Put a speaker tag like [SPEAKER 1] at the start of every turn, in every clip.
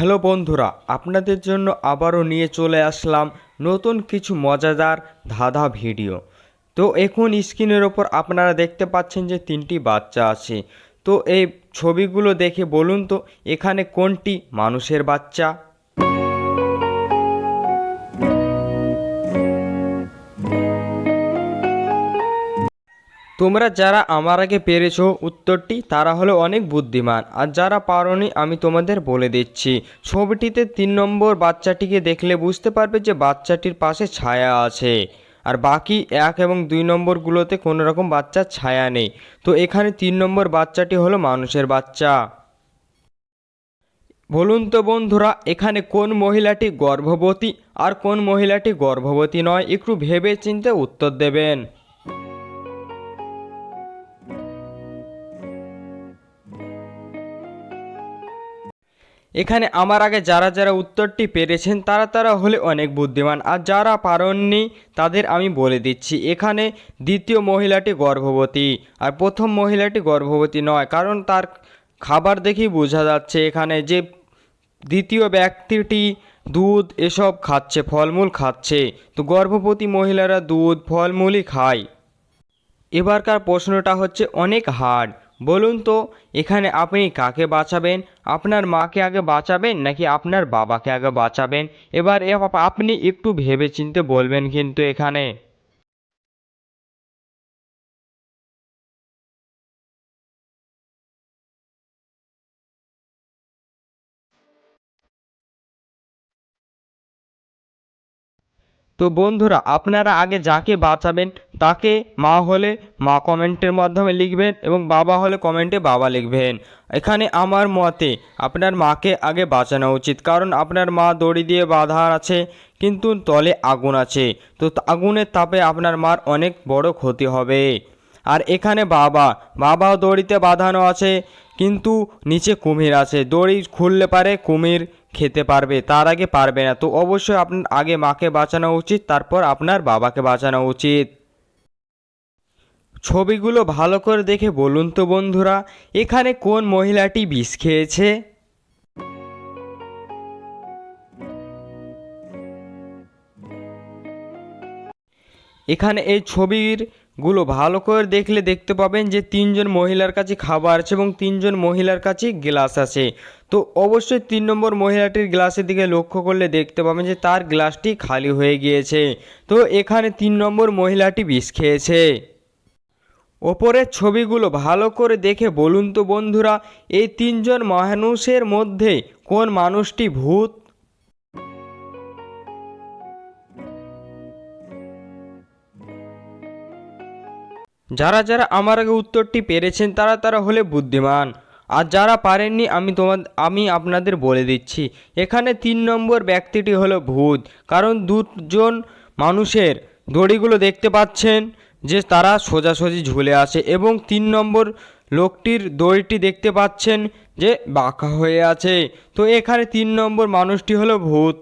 [SPEAKER 1] Hello বন্ধুরা, আপনাদের জন্য আবারও নিয়ে চলে আসলাম নতুন কিছু মজাদার ধাঁধা ভিডিও। তো এখন স্ক্রিনের ওপর আপনারা দেখতে পাচ্ছেন যে তিনটি বাচ্চা আছে। তো এই ছবিগুলো দেখে বলুন তো, এখানে কোনটি মানুষের বাচ্চা? তোমরা যারা আমার আগে পেরেছ উত্তরটি, তারা হলো অনেক বুদ্ধিমান। আর যারা পারোনি, আমি তোমাদের বলে দিচ্ছি। ছবিটিতে তিন নম্বর বাচ্চাটিকে দেখলে বুঝতে পারবে যে বাচ্চাটির পাশে ছায়া আছে। আর বাকি এক এবং দুই নম্বরগুলোতে কোনো রকম বাচ্চার ছায়া নেই। তো এখানে তিন নম্বর বাচ্চাটি হলো মানুষের বাচ্চা। বলুন তো বন্ধুরা, এখানে কোন মহিলাটি গর্ভবতী আর কোন মহিলাটি গর্ভবতী নয়, একটু ভেবে চিন্তে উত্তর দেবেন। এখানে আমার আগে যারা যারা উত্তরটি পেরেছেন, তারা তারা হলে অনেক বুদ্ধিমান। আর যারা পারেননি, তাদের আমি বলে দিচ্ছি, এখানে দ্বিতীয় মহিলাটি গর্ভবতী। আর প্রথম মহিলাটি গর্ভবতী নয়, কারণ তার খাবার দেখেই বোঝা যাচ্ছে এখানে যে দ্বিতীয় ব্যক্তিটি দুধ, এসব খাচ্ছে, ফলমূল খাচ্ছে। তো গর্ভবতী মহিলারা দুধ, ফলমূলই খায়। এবারকার প্রশ্নটা হচ্ছে, অনেক হার্ড বলুন তো, এখানে আপনি কাকে বাঁচাবেন? আপনার মাকে আগে বাঁচাবেন নাকি আপনার বাবাকে আগে বাঁচাবেন? এবার আপনি একটু ভেবেচিন্তে বলবেন কিন্তু এখানে। তো বন্ধুরা, আপনারা আগে যাকে বাঁচাবেন তাকে মা হলে মা কমেন্টের মাধ্যমে লিখবেন এবং বাবা হলে কমেন্টে বাবা লিখবেন। এখানে আমার মতে আপনার মাকে আগে বাঁচানো উচিত, কারণ আপনার মা দড়ি দিয়ে বাঁধা আছে, কিন্তু তলে আগুন আছে। তো আগুনের তাপে আপনার মার অনেক বড় ক্ষতি হবে। আর এখানে বাবা বাবাও দড়িতে বাঁধানো আছে, কিন্তু নিচে কুমির আছে। দড়ি খুললে পারে, কুমির খেতে পারবে, তার আগে পারবে না। তো অবশ্যই আপনার আগে মাকে বাঁচানো উচিত, তারপর আপনার বাবাকে বাঁচানো উচিত। ছবিগুলো ভালো করে দেখে বলুন তো বন্ধুরা, এখানে কোন মহিলাটি বিষ খেয়েছে? এখানে এই ছবিরগুলো ভালো করে দেখলে দেখতে পাবেন যে তিনজন মহিলার কাছে খাবার আছে এবং তিনজন মহিলার কাছে গ্লাস আছে। তো অবশ্যই তিন নম্বর মহিলাটির গ্লাসের দিকে লক্ষ্য করলে দেখতে পাবেন যে তার গ্লাসটি খালি হয়ে গিয়েছে। তো এখানে তিন নম্বর মহিলাটি বিষ খেয়েছে। ওপরের ছবিগুলো ভালো করে দেখে বলুন তো বন্ধুরা, এই তিনজন মানুষের মধ্যে কোন মানুষটি ভূত যারা যারা আমার আগে উত্তরটি পেরেছেন তারা তারা হলে বুদ্ধিমান। আর যারা পারেননি আমি তোমার আমি আপনাদের বলে দিচ্ছি। এখানে তিন নম্বর ব্যক্তিটি হলো ভূত। কারণ দুজন মানুষের দড়িগুলো দেখতে পাচ্ছেন যে তারা সোজাসুজি ঝুলে আছে এবং তিন নম্বর লোকটির দড়িটি দেখতে পাচ্ছেন যে বাঁকা হয়ে আছে। তো এখানে তিন নম্বর মানুষটি হলো ভূত।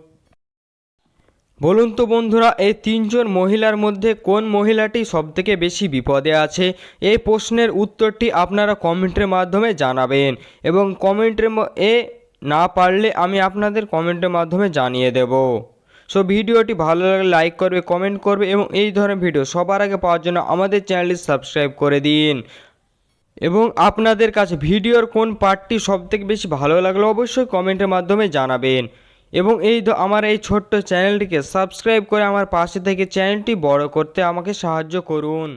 [SPEAKER 1] বলুন তো বন্ধুরা, এই তিনজন মহিলার মধ্যে কোন মহিলাটি সবথেকে বেশি বিপদে আছে? এই প্রশ্নের উত্তরটি আপনারা কমেন্টের মাধ্যমে জানাবেন এবং কমেন্টের এ না পারলে আমি আপনাদের কমেন্টের মাধ্যমে জানিয়ে দেব। সো, ভিডিওটি ভালো লাগলে লাইক করবে, কমেন্ট করবে এবং এই ধরনের ভিডিও সবার আগে পাওয়ার জন্য আমাদের চ্যানেলটি সাবস্ক্রাইব করে দিন। এবং আপনাদের কাছে ভিডিওর কোন পার্টটি সবথেকে বেশি ভালো লাগল অবশ্যই কমেন্টের মাধ্যমে জানাবেন। এবং এই আমার এই ছোট্ট চ্যানেলটিকে সাবস্ক্রাইব করে আমার পাশে থেকে চ্যানেলটি বড় করতে আমাকে সাহায্য করুন।